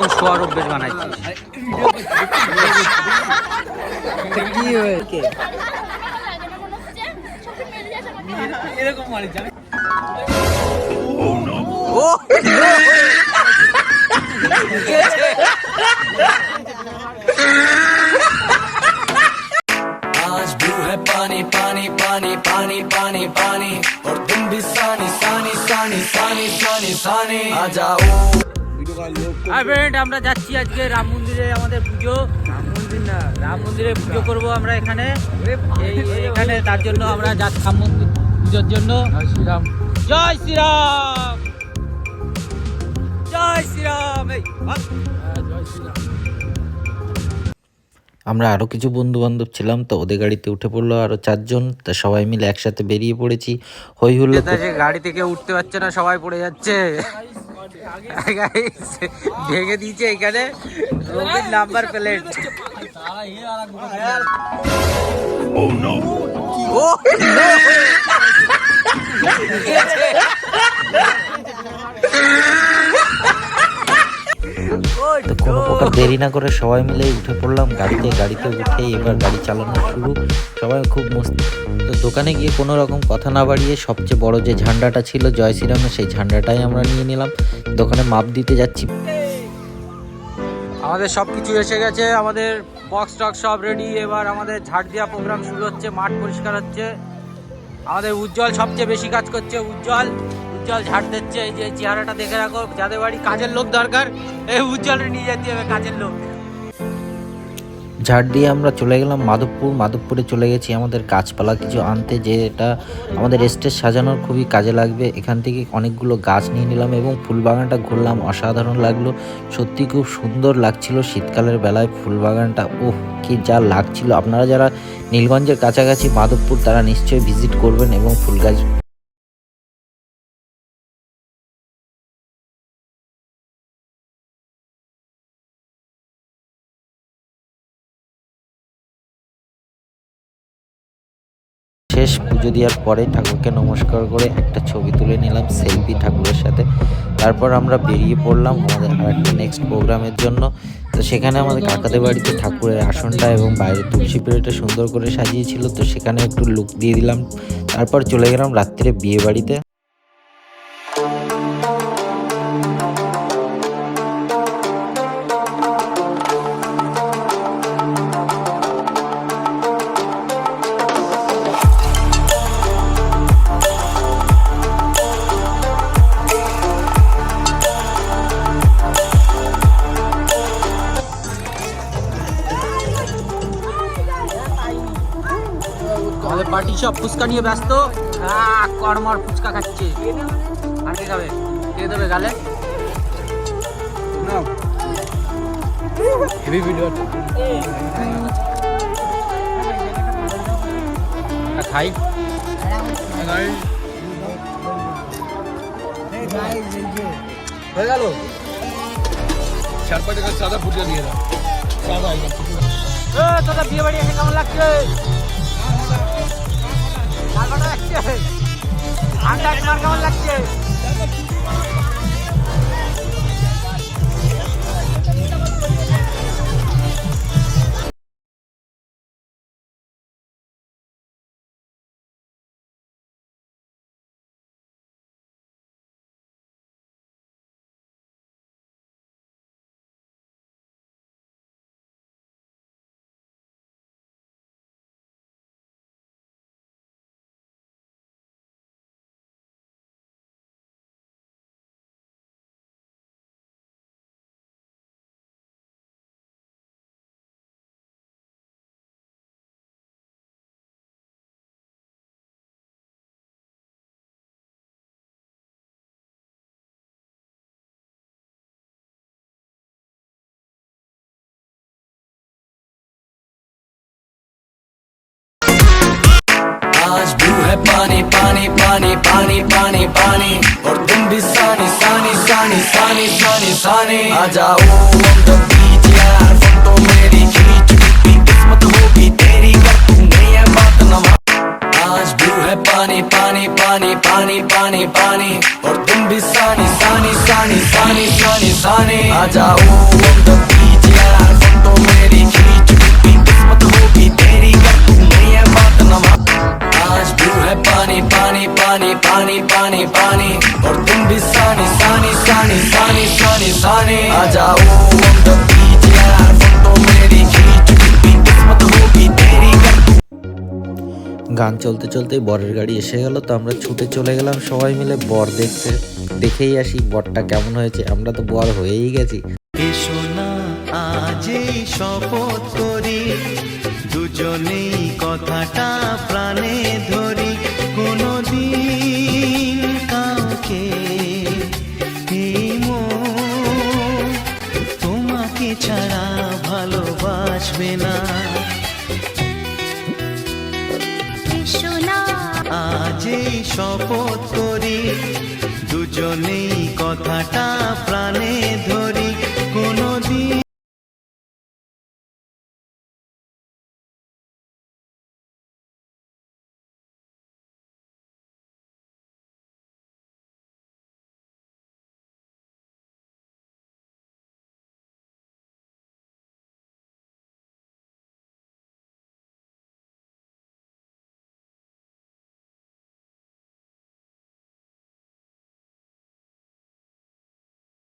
নতুন শোয়ার অভ্যেস বানাইছিস কি হয়েছে এরকম মারি জানি ও आज ब्लू है पानी पानी पानी पानी पानी पानी और तुम भी सानी सानी सानी सानी सानी सानी आ जाओ আর ফ্রেন্ড আমরা যাচ্ছি আজকে রাম মন্দিরে আমাদের পুজো। রাম মন্দির না রাম মন্দিরে পুজো করব আমরা এখানে। এখানে তার জন্য আমরা যাচ্ছি রাম মন্দির পুজোর জন্য। শ্রীরাম। জয় শ্রীরাম। জয় শ্রীরাম এই জয় শ্রীরাম। আমরা আরও কিছু বন্ধু বান্ধব ছিলাম তো ওদের গাড়িতে উঠে পড়ল আরও চারজন তা সবাই মিলে একসাথে বেরিয়ে পড়েছি। হই হুল্লো গাড়ি থেকে উঠতে পারছে না সবাই পড়ে যাচ্ছে। ভেঙে দিয়েছে এখানে রবির নাম্বার প্লেট ও তো কোনো প্রকার দেরি না করে সবাই মিলে উঠে পড়লাম। গাড়িতে গাড়িতে উঠে এবার গাড়ি চালানো শুরু। সবাই খুব মস্তি। তো দোকানে গিয়ে কোনো রকম কথা না বাড়িয়ে সবচেয়ে বড় যে ঝান্ডাটা ছিল জয় শ্রীরামের সেই ঝান্ডাটাই আমরা নিয়ে নিলাম। দোকানে মাপ দিতে যাচ্ছি। আমাদের সব কিছু এসে গেছে। আমাদের বক্স টক সব রেডি এবার আমাদের ঝাড় দেওয়া প্রোগ্রাম শুরু হচ্ছে, মাঠ পরিষ্কার হচ্ছে। আমাদের উজ্জ্বল সবচেয়ে বেশি কাজ করছে উজ্জ্বল। উজ্জ্বল ঝাড় দিচ্ছে, এই যে চেহারাটা দেখে রাখো, যাদের বাড়ি কাজের লোক দরকার, এই উজ্জ্বলের নিয়ে যেতে হবে কাজের লোক। ঝাড় দিয়ে আমরা চলে গেলাম মাধবপুর, মাধবপুরে চলে গেছি আমাদের গাছপালা কিছু আনতে, যেটা আমাদের স্টেজ সাজানোর খুবই কাজে লাগবে। এখান থেকে অনেকগুলো গাছ নিয়ে নিলাম এবং ফুলবাগানটা ঘুরলাম, অসাধারণ লাগল। সত্যি খুব সুন্দর লাগছিল শীতকালের বেলায় ফুল বাগানটা ওহ, কি যা লাগছিল। আপনারা যারা নীলগঞ্জের কাছাকাছি মাধবপুর, তারা নিশ্চয়ই ভিজিট করবেন এবং ফুল গাছ শেষ পুজো দেওয়ার পরে ঠাকুরকে নমস্কার করে একটা ছবি তুলে নিলাম সেলফি ঠাকুরের সাথে। তারপর আমরা বেরিয়ে পড়লাম আমাদের আর একটা নেক্সট প্রোগ্রামের জন্য। তো সেখানে আমাদের কাকাদের বাড়িতে ঠাকুরের আসনটা এবং বাইরে তুলসী পেড়েটা সুন্দর করে সাজিয়েছিল, তো সেখানে একটু লুক দিয়ে দিলাম। তারপর চলে গেলাম রাত্রে বিয়ে বাড়িতে আমাদের পার্টি সব ফুচকা নিয়ে ব্যস্ত। কর্মর ফুচকা খাচ্ছে। আর কে খাবে? কে দেবে গালে? হেভি ভিডিও খাই। হয়ে গেল? চার পাঁচ টাকা সাদা ফুটিয়ে দিয়ে দাও। সাদা তোদের বিয়ে বাড়ি এসে কেমন লাগছে? লাগছে। আন্ডার কেমন লাগছে? है पानी पानी पानी पानी पानी पानी। और तुम भी सानी सानी सानी सानी सानी सानी। आ जाओ तो फ़ोटो मेरी किस्मत होगी तेरी तू है बात आज है पानी पानी पानी पानी पानी पानी। और तुम भी सानी सानी सानी सानी सानी सानी। आ जाओ पानी पानी पानी पानी पानी पानी और तुम भी सानी सानी सानी सानी सानी सानी आ जाओ on the beach यार फोटो मेरी खींच भी किस्मत होगी तेरी कर तू গান চলতে চলতেই বরের গাড়ি এসে গেল তো আমরা ছুটে চলে গেলাম সবাই মিলে বর দেখতে দেখেই আসি বরটা কেমন হয়েছে আমরা তো বর হয়েই গেছি এসো না আজ এই শপথ করি দুজনেই কথাটা প্রাণে আজ এই শপথ করি দুজনেই কথাটা প্রাণে ধরি।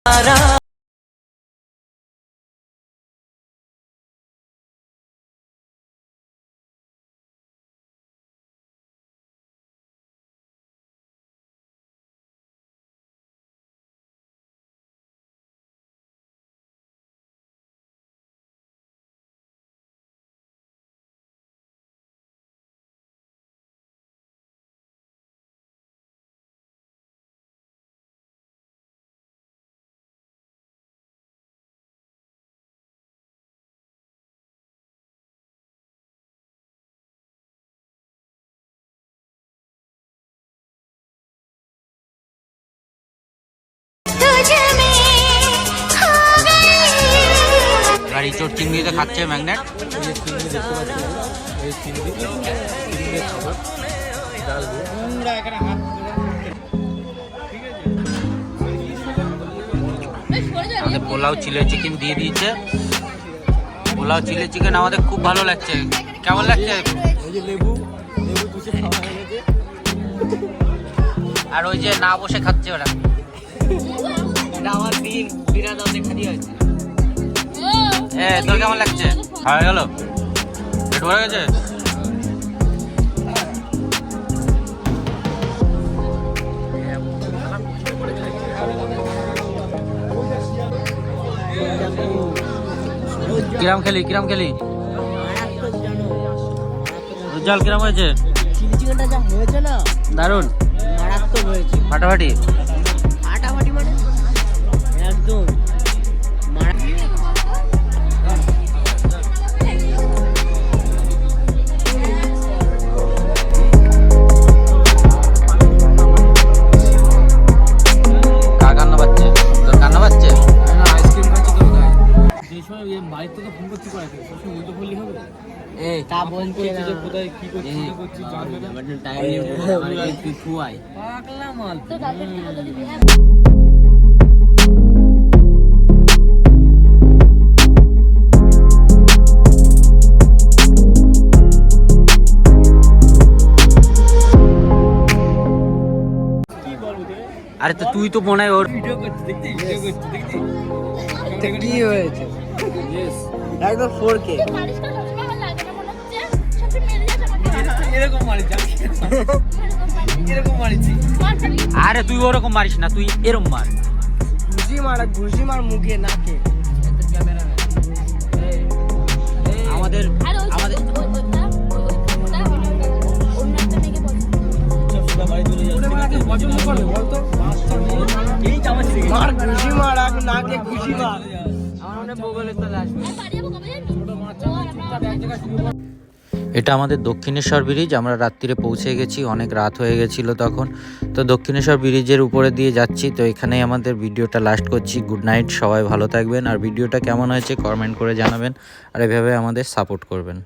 ஆரா গাড়ি চোর চিংড়িতে খাচ্ছে ম্যাগনেট। আমাদের পোলাও চিলি চিকেন দিয়ে দিয়েছে। পোলাও চিলি চিকেন আমাদের খুব ভালো লাগছে। কেমন লাগছে? আর ওই যে না বসে খাচ্ছে ওরা। আমার বিনা দামে খালি হয়েছে। এ তোর কেমন লাগছে? হয়ে গেল? পেট ভরে গেছে? কিরাম খেলি কিরাম খেলি? উজ্জ্বল কিরাম হয়েছে? চিলি চিকেনটা আরে তো তুই তো মনে হয় ওর ভিডিও করছিস দেখছিস ভিডিও করছিস দেখছিস কি হয়েছে? একদম ফোর কে এরকম মারিস এরকম মারিছি আরে তুই ওরকম মারিস না তুই এরকম মার। ঘুষি মারা ঘুষি মার মুখে নাকে। আমাদের আমাদের পছন্দ করে বলতো বাচ্চা মেয়ে এই জামা ছিঁড়ে মার ঘুষি মার নাকে ঘুষি মার। আমার মনে বগলের তলে আসবে এটা আমাদের দক্ষিণেশ্বর ব্রিজ, আমরা রাত্রিরে পৌঁছে গেছি, অনেক রাত হয়ে গেছিল তখন। তো দক্ষিণেশ্বর ব্রিজের উপরে দিয়ে যাচ্ছি, তো এখানেই আমাদের ভিডিওটা লাস্ট করছি। গুড নাইট সবাই ভালো থাকবেন। আর ভিডিওটা কেমন হয়েছে কমেন্ট করে জানাবেন। আর এভাবে আমাদের সাপোর্ট করবেন।